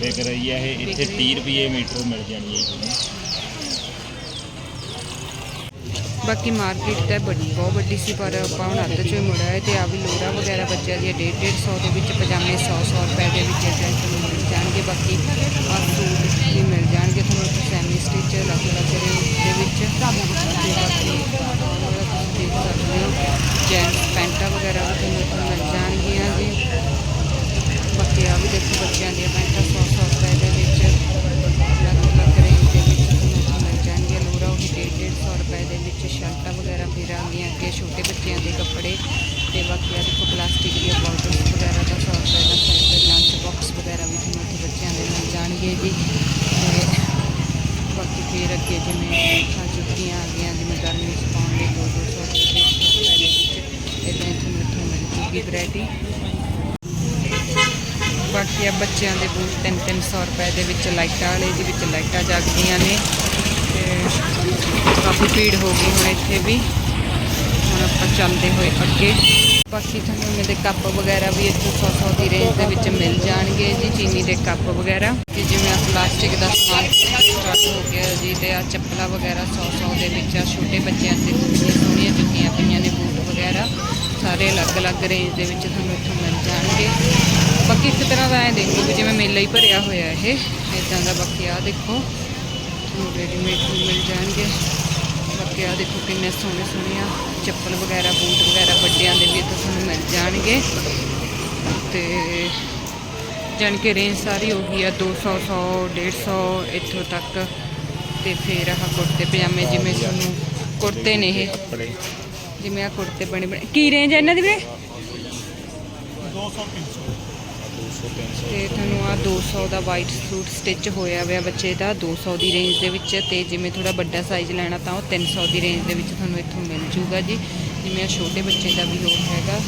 ਵਿਕ ਰਹੀ ਹੈ ਇਹ, ਇੱਥੇ 30 ਰੁਪਏ ਮੀਟਰ ਮਿਲ ਜਾਣੀ ਹੈ ਤੁਹਾਨੂੰ। ਬਾਕੀ ਮਾਰਕੀਟ ਤਾਂ ਬੜੀ, ਬਹੁਤ ਵੱਡੀ ਸੀ, ਪਰ ਆਪਾਂ ਹੁਣ ਅੱਧ ਚੋਂ ਮੁੜਿਆ ਹੈ ਤੇ ਆ ਵੀ ਲੋਰਾ ਵਗੈਰਾ ਬੱਚਿਆਂ ਦੀਆਂ 1.5 150 ਦੇ ਵਿੱਚ ਪਜਾਮੇ 100 100 ਰੁਪਏ ਦੇ ਵਿੱਚ ਏਦਾਂ ਮਿਲ ਜਾਣਗੇ। ਬਾਕੀ ਆ ਸੂਟ ਵੀ ਮਿਲ ਜਾਣਗੇ ਤੁਹਾਨੂੰ ਸੈਮੀ ਸਟਿਚ ਅਲੱਗ-ਅਲੱਗ ਦੇ ਵਿੱਚ। ਤੇ ਬਾਕੀ ਆਹ ਵਾਲਾ ਤੁਸੀਂ ਦੇਖ ਸਕਦੇ ਹੋ ਜੈਂਟਸ ਪੈਂਟਾਂ ਵਗੈਰਾ ਵੀ ਤੁਹਾਨੂੰ ਇੱਥੇ ਮਿਲ ਜਾਣਗੀਆਂ ਜੀ ਬਾਕੀ ਆ ਵੀ ਦੇਖੋ ਬੱਚਿਆਂ ਦੀਆਂ ਪੈਂਟਾਂ 100 100 ਰੁਪਏ ਦੇ ਵਿੱਚ ਅਲੱਗ-ਅਲੱਗ ਰੇਂਜ ਦੇ ਵਿੱਚ ਤੁਹਾਨੂੰ ਇੱਥੇ ਮਿਲ ਜਾਣਗੀਆਂ ਲੋਰਾ ਉਹ 1.5 150 ਰੁਪਏ ਦੇ ਵਿੱਚ ਸ਼ਰਟਾਂ ਵਗੈਰਾ ਫਿਰ ਆ ਗਈਆਂ ਅੱਗੇ ਛੋਟੇ ਬੱਚਿਆਂ ਦੇ ਕੱਪੜੇ ਤੇ ਬਾਕੀ ਆ ਦੇਖੋ ਪਲਾਸਟਿਕ ਦੀਆਂ ਬੋਟਲਸ ਵਗੈਰਾ ਦਾ 100 ਰੁਪਏ ਦਾ ਸੈੱਟ ਲੰਚ ਬਾਕਸ ਵਗੈਰਾ ਵੀ ਤੁਹਾਨੂੰ ਇੱਥੇ ਬੱਚਿਆਂ ਦੇ ਮਿਲ ਜਾਣਗੇ ਜੀ ਤੇ ਬਾਕੀ ਫਿਰ ਅੱਗੇ ਜਿਵੇਂ ਆ ਜੁੱਤੀਆਂ ਆ ਗਈਆਂ ਜਿਵੇਂ ਗਰਮੀ 'ਚ ਪਾਉਣ ਲਈ 2 200 ਰੁਪਏ 100 ਰੁਪਏ ਦੇ ਵਿੱਚ ਇਦਾਂ ਤੁਹਾਨੂੰ ਇੱਥੋਂ ਵੈਰਾਈਟੀ ਬਾਕੀ ਆ ਬੱਚਿਆਂ ਦੇ ਬੂਟ 3-300 ਰੁਪਏ ਦੇ ਵਿੱਚ ਲਾਈਟਾਂ ਵਾਲੇ ਦੇ ਵਿੱਚ ਲਾਈਟਾਂ ਜਗਦੀਆਂ ਨੇ। ਤੇ ਕਾਫੀ ਭੀੜ ਹੋ ਗਈ ਹੁਣ ਇੱਥੇ ਵੀ। ਹੁਣ ਆਪਾਂ ਚੱਲਦੇ ਹੋਏ ਅੱਗੇ। ਬਾਕੀ ਤੁਹਾਨੂੰ ਇਹਨਾਂ ਦੇ ਕੱਪ ਵਗੈਰਾ ਵੀ ਇੱਥੇ 100-100 ਦੀ ਰੇਂਜ ਦੇ ਵਿੱਚ ਮਿਲ ਜਾਣਗੇ ਜੀ, ਚੀਨੀ ਦੇ ਕੱਪ ਵਗੈਰਾ। ਕਿ ਜਿਵੇਂ ਆ ਪਲਾਸਟਿਕ ਦਾ ਸਮਾਨ ਸਟਾਰਟ ਹੋ ਗਿਆ ਜੀ, ਤੇ ਆ ਚੱਪਲਾਂ ਵਗੈਰਾ 100 100 ਦੇ ਵਿੱਚ ਆ। ਛੋਟੇ ਬੱਚਿਆਂ ਦੇ ਕਿੰਨੀਆਂ ਸੋਹਣੀਆਂ ਜੁੱਤੀਆਂ ਪਈਆਂ ਨੇ ਬੂਟ ਵਗੈਰਾ। ਸਾਰੇ ਅਲੱਗ-ਅਲੱਗ ਰੇਂਜ ਦੇ ਵਿੱਚ ਤੁਹਾਨੂੰ ਇੱਥੋਂ ਮਿਲ ਜਾਣਗੇ। ਬਾਕੀ ਇਸ ਤਰ੍ਹਾਂ ਦਾ ਐ ਦੇਖੋ ਵੀ ਜਿਵੇਂ ਮੇਲਾ ਹੀ ਭਰਿਆ ਹੋਇਆ ਇਹ ਇਦਾਂ ਦਾ ਬਾਕੀ ਆ ਦੇਖੋ, ਤੁਹਾਨੂੰ ਰੈਡੀਮੇਡ ਵੀ ਮਿਲ ਜਾਣਗੇ। ਬਾਕੀ ਆ ਦੇਖੋ ਕਿੰਨੇ ਸੋਹਣੇ ਸੋਹਣੇ ਆ, ਚੱਪਲ ਵਗੈਰਾ, ਬੂਟ ਵਗੈਰਾ ਵੱਡਿਆਂ ਦੇ ਵੀ ਇੱਥੇ ਤੁਹਾਨੂੰ ਮਿਲ ਜਾਣਗੇ। ਤੇ ਜਾਣੀ ਕਿ ਰੇਂਜ ਸਾਰੀ ਹੋ ਗਈ ਆ 200 100 150 ਇੱਥੋਂ ਤੱਕ। ਤੇ ਫਿਰ ਆਹ ਕੁੜਤੇ, ਪਜਾਮੇ ਜਿਵੇਂ ਤੁਹਾਨੂੰ ਕੁੜਤੇ ਨੇ ਇਹ। ਜਿਵੇਂ ਆ ਕੁੜਤੇ ਬਣੇ ਬਣੇ। ਕੀ ਰੇਂਜ ਹੈ ਇਹਨਾਂ ਦੀ ਵੀਰੇ? 200 300 ਤੇ ਤੁਹਾਨੂੰ ਆ 200 ਦਾ ਵਾਈਟ ਸੂਟ ਸਟਿਚ ਹੋਇਆ ਹੋਇਆ ਬੱਚੇ ਦਾ 200 ਦੀ ਰੇਂਜ ਦੇ ਵਿੱਚ ਤੇ ਜਿਵੇਂ ਥੋੜਾ ਵੱਡਾ ਸਾਈਜ਼ ਲੈਣਾ ਤਾਂ ਉਹ 300 ਦੀ ਰੇਂਜ ਦੇ ਵਿੱਚ ਤੁਹਾਨੂੰ ਇੱਥੋਂ ਮਿਲ ਜੂਗਾ ਜੀ। ਜਿਵੇਂ ਆ ਛੋਟੇ ਬੱਚੇ ਦਾ ਵੀ ਉਹ ਹੈਗਾ।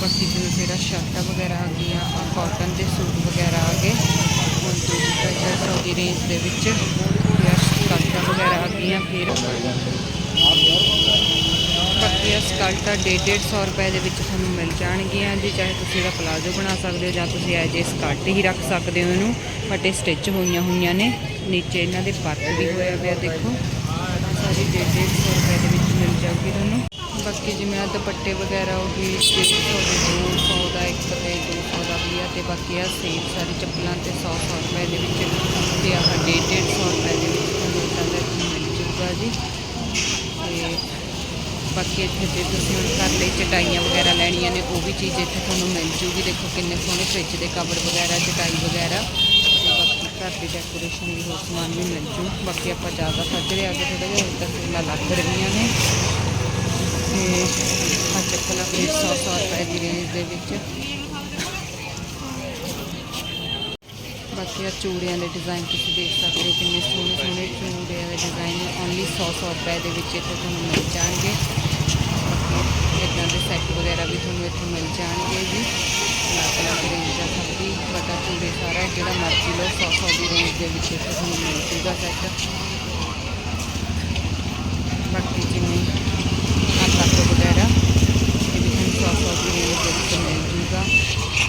ਬਾਕੀ ਜਿਵੇਂ ਫਿਰ ਸ਼ਰਟਾਂ ਵਗੈਰਾ ਆ ਗਈਆਂ ਆ ਕਾਟਨ ਦੇ ਸੂਟ ਵਗੈਰਾ ਆ ਗਏ। ਹੁਣ ਦੂਜੀ ਸਾਈਡ ਸੌ ਦੀ ਰੇਂਜ ਦੇ ਵਿੱਚ। ਵਗੈਰਾ ਆ ਗਈਆਂ ਫਿਰ ਬਾਕੀ ਆ ਸਕਲਟਾਂ 150 ਰੁਪਏ ਦੇ ਵਿੱਚ ਤੁਹਾਨੂੰ ਮਿਲ ਜਾਣਗੀਆਂ ਜੀ, ਚਾਹੇ ਤੁਸੀਂ ਇਹਦਾ ਪਲਾਜ਼ੋ ਬਣਾ ਸਕਦੇ ਹੋ ਜਾਂ ਤੁਸੀਂ ਐਜ ਏ ਸਕਲਟ ਹੀ ਰੱਖ ਸਕਦੇ ਹੋ ਇਹਨੂੰ, ਬਟ ਇਹ ਸਟਿਚ ਹੋਈਆਂ ਹੋਈਆਂ ਨੇ, ਨੀਚੇ ਇਹਨਾਂ ਦੇ ਵਰਕ ਵੀ ਹੋਇਆ ਪਿਆ ਦੇਖੋ। ਸਾਰੀ 150 ਰੁਪਏ ਦੇ ਵਿੱਚ ਮਿਲ ਜਾਊਗੀ ਤੁਹਾਨੂੰ। ਬਾਕੀ ਜਿਵੇਂ ਆ ਦੁਪੱਟੇ ਵਗੈਰਾ ਉਹ ਵੀ 150 ਦੇ 200 ਦਾ ਇੱਕ ਤੇ 200 ਦਾ ਵੀ ਆ, ਤੇ ਬਾਕੀ ਆ ਸੇਬ ਸਾਰੀ ਚੱਪਲਾਂ ਤੇ 100 100 ਰੁਪਏ ਦੇ ਵਿੱਚ, ਤੇ ਆਹ 150 ਰੁਪਏ ਦੇ ਵਿੱਚ ਮਿਲ ਜੀ। ਤੇ ਬਾਕੀ ਇੱਥੇ ਜੇ ਤੁਸੀਂ ਹੁਣ ਘਰ ਲਈ ਚਟਾਈਆਂ ਵਗੈਰਾ ਲੈਣੀਆਂ ਨੇ, ਉਹ ਵੀ ਚੀਜ਼ ਇੱਥੇ ਤੁਹਾਨੂੰ ਮਿਲ ਜੂਗੀ। ਦੇਖੋ ਕਿੰਨੇ ਸੋਹਣੇ ਫ੍ਰਿਜ ਦੇ ਕਵਰ ਵਗੈਰਾ, ਚਟਾਈ ਵਗੈਰਾ। ਬਾਕੀ ਘਰ ਦੀ ਡੈਕੋਰੇਸ਼ਨ ਵੀ ਹੋਰ ਸਮਾਨ ਵੀ ਮਿਲ ਜੂ। ਬਾਕੀ ਆਪਾਂ ਜ਼ਿਆਦਾ ਸੱਜਰੇ ਰਹੇ ਕੇ ਥੋੜਾ ਜਿਹਾ ਹੋਰ ਤਸਵੀਰਾਂ ਲੱਗ ਰਹੀਆਂ ਨੇ। ਤੇ ਆ ਚੱਪਲਾਂ ਵੀ 100 100 ਰੁਪਏ ਦੀ ਰੇਂਜ ਦੇ ਵਿੱਚ। ਬਾਕੀ ਆ ਚੂੜਿਆਂ ਦੇ ਡਿਜ਼ਾਈਨ ਤੁਸੀਂ ਦੇਖ ਸਕਦੇ ਹੋ ਕਿੰਨੇ ਸੋਹਣੇ ਸੋਹਣੇ ਚੂੜਿਆਂ ਦੇ ਡਿਜ਼ਾਈਨ ਓਨਲੀ 100 100 ਰੁਪਏ ਦੇ ਵਿੱਚ ਇੱਥੇ ਤੁਹਾਨੂੰ ਮਿਲ ਜਾਣਗੇ। ਬਾਕੀ ਇਦਾਂ ਦੇ ਸੈੱਟ ਵਗੈਰਾ ਵੀ ਤੁਹਾਨੂੰ ਇੱਥੇ ਮਿਲ ਜਾਣਗੇ ਜੀ। ਅਲੱਗ ਅਲੱਗ ਰੇਂਜ ਦਾ ਸਭ ਦੀ। ਬਟਾ ਚੂੜੇ ਸਾਰਾ ਜਿਹੜਾ ਮਰਜ਼ੀ ਲਓ 100 100 ਦੀ ਰੇਂਜ ਦੇ ਵਿੱਚ ਇੱਥੇ ਤੁਹਾਨੂੰ ਮਿਲ ਜੂਗਾ ਸੈੱਟ ਬਾਕੀ ਜਿਵੇਂ ਆ ਵਗੈਰਾ, ਇਹ ਵੀ ਤੁਹਾਨੂੰ 100 100 ਦੀ ਰੇਂਜ ਦੇ ਵਿੱਚ ਮਿਲ ਜੂਗਾ।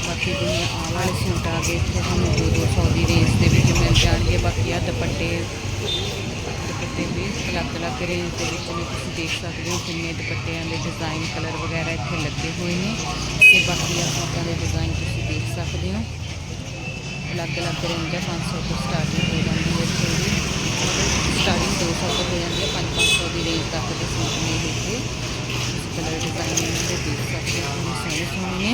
ਬਾਕੀ ਜਿਵੇਂ ਆਹ ਵਾਲੇ ਸੂਟ ਆ ਗਏ, ਇੱਥੇ ਤੁਹਾਨੂੰ 200 ਦੀ ਰੇਂਜ ਦੇ ਵਿੱਚ ਮਿਲ ਜਾਣਗੇ, ਬਾਕੀ ਆ ਦੁਪੱਟੇ ਦੁਪੱਟੇ ਵੀ ਅਲੱਗ ਅਲੱਗ ਰੇਂਜ ਦੇ ਵਿੱਚ ਨੇ ਤੁਸੀਂ ਦੇਖ ਸਕਦੇ ਹੋ ਕਿੰਨੇ ਦੁਪੱਟਿਆਂ ਦੇ ਡਿਜ਼ਾਈਨ ਕਲਰ ਵਗੈਰਾ ਇੱਥੇ ਲੱਗੇ ਹੋਏ ਨੇ ਤੇ ਬਾਕੀ ਆ ਸੂਟਾਂ ਦੇ ਡਿਜ਼ਾਈਨ ਤੁਸੀਂ ਦੇਖ ਸਕਦੇ ਹੋ। ਅਲੱਗ ਅਲੱਗ ਰੇਂਜ ਦਾ 500 ਤੋਂ ਸਟਾਰਟਿੰਗ ਹੋ ਜਾਂਦੀ ਹੈ ਇੱਥੇ ਵੀ। ਸਟਾਰਟਿੰਗ 200 ਤੋਂ ਹੋ ਜਾਂਦੀ ਹੈ 5-500 ਦੀ ਰੇਂਜ ਤੱਕ ਦੇ ਸੂਟ ਨੇ ਇੱਥੇ। ਕਲਰ ਡਿਜ਼ਾਈਨ ਦੇ ਦੇਖ ਸਕਦੇ ਹੋ ਕਿੰਨੇ ਸੋਹਣੇ ਸੋਹਣੇ ਨੇ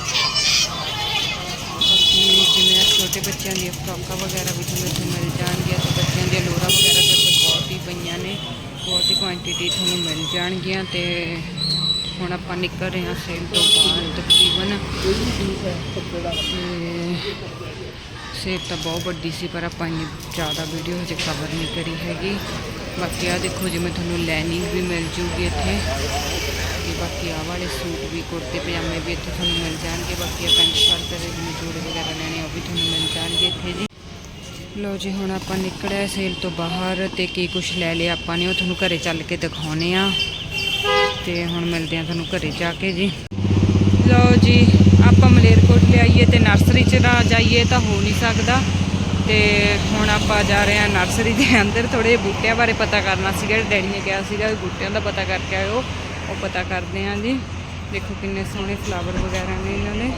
ਜਿਵੇਂ ਛੋਟੇ ਬੱਚਿਆਂ ਦੀਆਂ ਫਰਾਕਾਂ ਵਗੈਰਾ ਵੀ ਤੁਹਾਨੂੰ ਇੱਥੇ ਮਿਲ ਜਾਣਗੀਆਂ ਤੇ ਬੱਚਿਆਂ ਦੀਆਂ ਲੋਰਾਂ ਵਗੈਰਾ ਤੇ ਬਹੁਤ ਹੀ ਪਈਆਂ ਨੇ, ਬਹੁਤ ਹੀ ਕੁਆਂਟੀਟੀ ਤੁਹਾਨੂੰ ਮਿਲ ਜਾਣਗੀਆਂ ਤੇ ਹੁਣ ਆਪਾਂ ਨਿਕਲ ਰਹੇ ਹਾਂ ਸੇਲ ਤੋਂ ਬਾਹਰ ਤਕਰੀਬਨ। ਤੇ ਸੇਲ ਤਾਂ ਬਹੁਤ ਵੱਡੀ ਸੀ ਪਰ ਆਪਾਂ ਇੰਨੀ ਜ਼ਿਆਦਾ ਵੀਡੀਓ ਹਜੇ ਕਵਰ ਨਹੀਂ ਕਰੀ ਹੈਗੀ। ਬਾਕੀ ਆ ਦੇਖੋ ਜਿਵੇਂ ਤੁਹਾਨੂੰ ਲੈਨਿੰਗ ਵੀ ਮਿਲ ਜੂਗੀ ਇੱਥੇ। ਬਾਕੀ ਆਹ ਵਾਲੇ ਸੂਟ ਵੀ, ਕੁੜਤੇ, ਪਜਾਮੇ ਵੀ ਇੱਥੇ ਤੁਹਾਨੂੰ ਮਿਲ ਜਾਣਗੇ। ਬਾਕੀ ਆ ਪੈਂਟ, ਸ਼ਰਟ ਦੇ ਜਿਵੇਂ ਜੋੜੇ ਵਗੈਰਾ ਲੈਣੇ ਉਹ ਵੀ ਤੁਹਾਨੂੰ ਮਿਲ ਜਾਣਗੇ ਇੱਥੇ ਜੀ। ਲੋ ਜੀ, ਹੁਣ ਆਪਾਂ ਨਿਕਲਿਆ ਸੇਲ ਤੋਂ ਬਾਹਰ ਤੇ ਕੀ ਕੁਝ ਲੈ ਲਿਆ ਆਪਾਂ ਨੇ, ਉਹ ਤੁਹਾਨੂੰ ਘਰੇ ਚੱਲ ਕੇ ਦਿਖਾਉਨੇ ਆ। ਤੇ ਹੁਣ ਮਿਲਦੇ ਆ ਤੁਹਾਨੂੰ ਘਰੇ ਜਾ ਕੇ ਜੀ। ਲਓ ਜੀ, ਆਪਾਂ ਮਲੇਰਕੋਟ ਲਿਆਈਏ ਤੇ ਨਰਸਰੀ 'ਚ ਨਾ ਜਾਈਏ ਤਾਂ ਹੋ ਨਹੀਂ ਸਕਦਾ। ਤੇ ਹੁਣ ਆਪਾਂ ਜਾ ਰਹੇ ਹਾਂ ਨਰਸਰੀ ਦੇ ਅੰਦਰ ਥੋੜੇ ਬੂਟਿਆਂ ਬਾਰੇ ਪਤਾ ਕਰਨਾ ਸੀਗਾ, ਡੈਡੀ ਨੇ ਕਿਹਾ ਸੀਗਾ ਵੀ ਬੂਟਿਆਂ ਦਾ ਪਤਾ ਕਰਕੇ ਆਇਓ। ਉਹ ਪਤਾ ਕਰਦੇ ਹਾਂ ਜੀ। ਦੇਖੋ ਕਿੰਨੇ ਸੋਹਣੇ ਫਲਾਵਰ ਵਗੈਰਾ ਨੇ ਇਹਨਾਂ ਦੇ।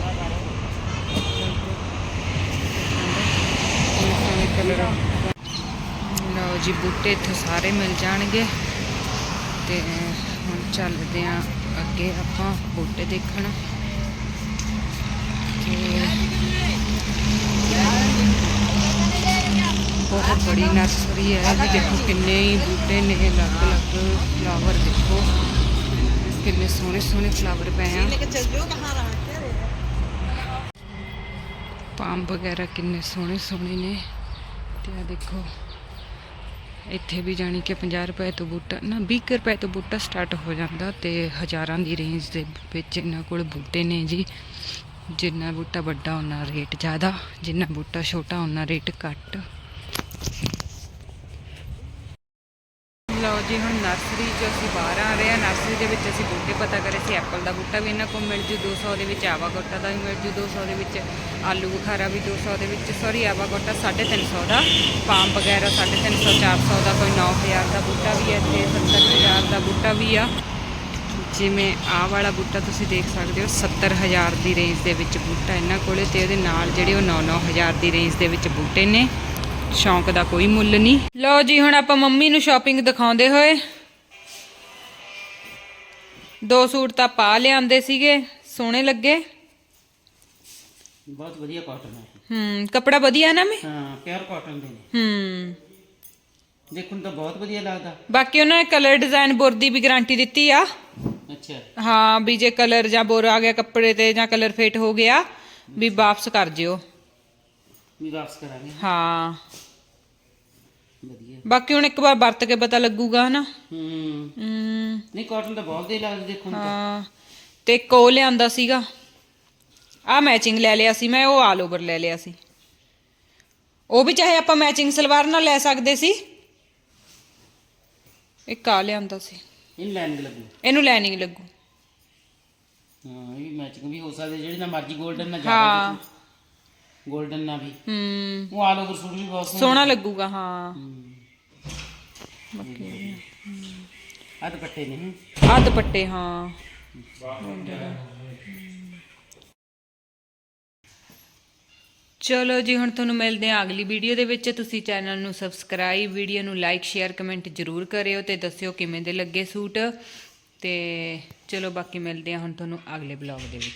ਲਓ ਜੀ, ਬੂਟੇ ਇੱਥੇ ਸਾਰੇ ਮਿਲ ਜਾਣਗੇ। ਤੇ ਹੁਣ ਚੱਲਦੇ ਆਂ ਅੱਗੇ ਆਪਾਂ ਬੂਟੇ ਦੇਖਣ। ਤੇ ਬਹੁਤ ਬੜੀ ਨਰਸਰੀ ਹੈ। ਵੀ ਦੇਖੋ ਕਿੰਨੇ ਹੀ ਬੂਟੇ ਨੇ। ਅਲੱਗ ਅਲੱਗ ਫਲਾਵਰ ਦੇਖੋ। ਕਿੰਨੇ ਸੋਹਣੇ ਸੋਹਣੇ ਫਲਾਵਰ ਪਏ ਆ। ਪਾਮ ਵਗੈਰਾ ਕਿੰਨੇ ਸੋਹਣੇ ਸੋਹਣੇ ਨੇ। ਤੇ ਆ ਦੇਖੋ ਇੱਥੇ ਵੀ ਜਾਣੀ ਕਿ 50 ਰੁਪਏ ਤੋਂ ਬੂਟਾ ਨਾ 20 ਕੁ ਰੁਪਏ ਤੋਂ ਬੂਟਾ ਸਟਾਰਟ ਹੋ ਜਾਂਦਾ ਤੇ ਹਜ਼ਾਰਾਂ ਦੀ ਰੇਂਜ ਦੇ ਵਿੱਚ ਇਹਨਾਂ ਕੋਲ ਬੂਟੇ ਨੇ ਜੀ ਜਿੰਨਾ ਬੂਟਾ ਵੱਡਾ ਉਹਨਾਂ ਰੇਟ ਜ਼ਿਆਦਾ ਜਿੰਨਾ ਬੂਟਾ ਛੋਟਾ ਉਹਨਾਂ ਰੇਟ ਘੱਟ। ਜੀ, ਹੁਣ ਨਰਸਰੀ 'ਚ ਅਸੀਂ ਬਾਹਰ ਆ ਰਹੇ ਹਾਂ। ਨਰਸਰੀ ਦੇ ਵਿੱਚ ਅਸੀਂ ਬੂਟੇ ਪਤਾ ਕਰੇ ਸੀ ਐਪਲ ਦਾ ਬੂਟਾ ਵੀ ਇਹਨਾਂ ਕੋਲ ਮਿਲ ਜੂ 200 ਦੇ ਵਿੱਚ ਆਵਾ ਗੋਟਾ ਦਾ ਵੀ ਮਿਲ ਜੂ 200 ਦੇ ਵਿੱਚ ਆਲੂ ਬੁਖਾਰਾ ਵੀ 200 ਦੇ ਵਿੱਚ ਸੌਰੀ ਆਵਾਗੋਟਾ 350 ਦਾ ਪਾਮ ਵਗੈਰਾ 350 400 ਦਾ, ਕੋਈ 9000 ਦਾ ਬੂਟਾ ਵੀ ਹੈ ਇੱਥੇ 70000 ਦਾ ਬੂਟਾ ਵੀ ਆ। ਜਿਵੇਂ ਆਹ ਵਾਲਾ ਬੂਟਾ ਤੁਸੀਂ ਦੇਖ ਸਕਦੇ ਹੋ 70000 ਦੀ ਰੇਂਜ ਦੇ ਵਿੱਚ ਬੂਟਾ ਇਹਨਾਂ ਕੋਲੇ ਤੇ ਉਹਦੇ ਨਾਲ ਜਿਹੜੇ ਉਹ 9-9000 ਦੀ ਰੇਂਜ ਦੇ ਵਿੱਚ ਬੂਟੇ ਨੇ। ਸ਼ੌਂਕ ਦਾ ਕੋਈ ਮੁੱਲ ਨਹੀਂ। ਲਓ ਜੀ ਹੁਣ ਆਪਾਂ ਮੰਮੀ ਨੂੰ ਸ਼ਾਪਿੰਗ ਦਿਖਾਉਂਦੇ ਹੋਏ। ਦੋ ਸੂਟ ਤਾਂ ਪਾ ਲਿਆਂਦੇ ਸੀਗੇ ਸੋਹਣੇ ਲੱਗੇ। ਬਹੁਤ ਵਧੀਆ ਕਾਟਨ ਹੈ। ਹੂੰ ਕੱਪੜਾ ਵਧੀਆ ਨਾ ਮੈਂ? ਹਾਂ ਪਿਓਰ ਕਾਟਨ ਦੇ ਨੇ। ਹੂੰ। ਦੇਖਣ ਤਾਂ ਬਹੁਤ ਵਧੀਆ ਲੱਗਦਾ। ਬਾਕੀ ਉਹਨਾਂ ਨੇ ਕਲਰ ਡਿਜ਼ਾਈਨ ਬੋਰ ਦੀ ਵੀ ਗਾਰੰਟੀ ਦਿੱਤੀ ਆ। ਅੱਛਾ। ਹਾਂ ਵੀ ਜੇ ਕਲਰ ਜਾਂ ਬੋਰ ਆ ਗਿਆ ਕੱਪੜੇ ਤੇ ਜਾਂ ਕਲਰ ਫੇਟ ਹੋ ਗਿਆ ਵੀ ਵਾਪਸ ਕਰ ਜਿਓ। ਵੀ ਵਾਪਸ ਕਰਾਂਗੇ। ਹਾਂ। ਬਾਕੀ ਹੁਣ ਇੱਕ ਵਾਰ ਵਰਤ ਕੇ ਪਤਾ ਲੱਗੂਗਾ ਹਨਾ? ਹੂੰ। ਹਮ, ਨਹੀਂ ਕਾਟਨ ਤਾਂ ਬਹੁਤ ਵਧੀਆ ਲੱਗਦਾ ਦੇਖਣ ਨੂੰ ਤਾਂ। ਹਾਂ। ਤੇ ਇੱਕ ਉਹ ਲਿਆਂਦਾ ਸੀਗਾ। ਆ ਮੈਚਿੰਗ ਲੈ ਲਿਆ ਸੀ ਮੈਂ ਉਹ ਆਲ ਓਵਰ ਲੈ ਲਿਆ ਸੀ। ਉਹ ਵੀ ਚਾਹੇ ਆਪਾਂ ਮੈਚਿੰਗ ਸਲਵਾਰ ਨਾਲ ਲੈ ਸਕਦੇ ਸੀ। ਇੱਕ ਆ ਲਿਆਂਦਾ ਸੀ। ਇਹ ਲੈਣ ਲੱਗੂ। ਇਹਨੂੰ ਲੈਨਿੰਗ ਲੱਗੂ। ਹਾਂ ਇਹ ਵੀ ਮੈਚਿੰਗ ਵੀ ਹੋ ਸਕਦਾ ਜਿਹੜੀ ਨਾ ਮਰਜ਼ੀ 골ਡਨ ਨਾਲ ਹਾਂ। 골ਡਨ ਨਾਲ ਵੀ। ਹੂੰ। ਉਹ ਆਲ ਓਵਰ ਸੂਟ ਵੀ ਬਹੁਤ ਸੋਹਣਾ ਲੱਗੂਗਾ ਹਾਂ। ਆ। ਦੁਪੱਟੇ ਨੇ ਹੂੰ। ਆ ਦੁਪੱਟੇ ਹਾਂ। ਚਲੋ ਜੀ ਹੁਣ ਤੁਹਾਨੂੰ ਮਿਲਦੇ ਹਾਂ ਅਗਲੀ ਵੀਡੀਓ ਦੇ ਵਿੱਚ। ਤੁਸੀਂ ਚੈਨਲ ਨੂੰ ਸਬਸਕ੍ਰਾਈਬ ਵੀਡੀਓ ਨੂੰ ਲਾਈਕ ਸ਼ੇਅਰ ਕਮੈਂਟ ਜ਼ਰੂਰ ਕਰਿਓ ਤੇ ਦੱਸਿਓ ਕਿਵੇਂ ਦੇ ਲੱਗੇ ਸੂਟ। ਤੇ ਚਲੋ ਬਾਕੀ ਮਿਲਦੇ ਹਾਂ ਹੁਣ ਤੁਹਾਨੂੰ ਅਗਲੇ ਬਲੌਗ ਦੇ ਵਿੱਚ।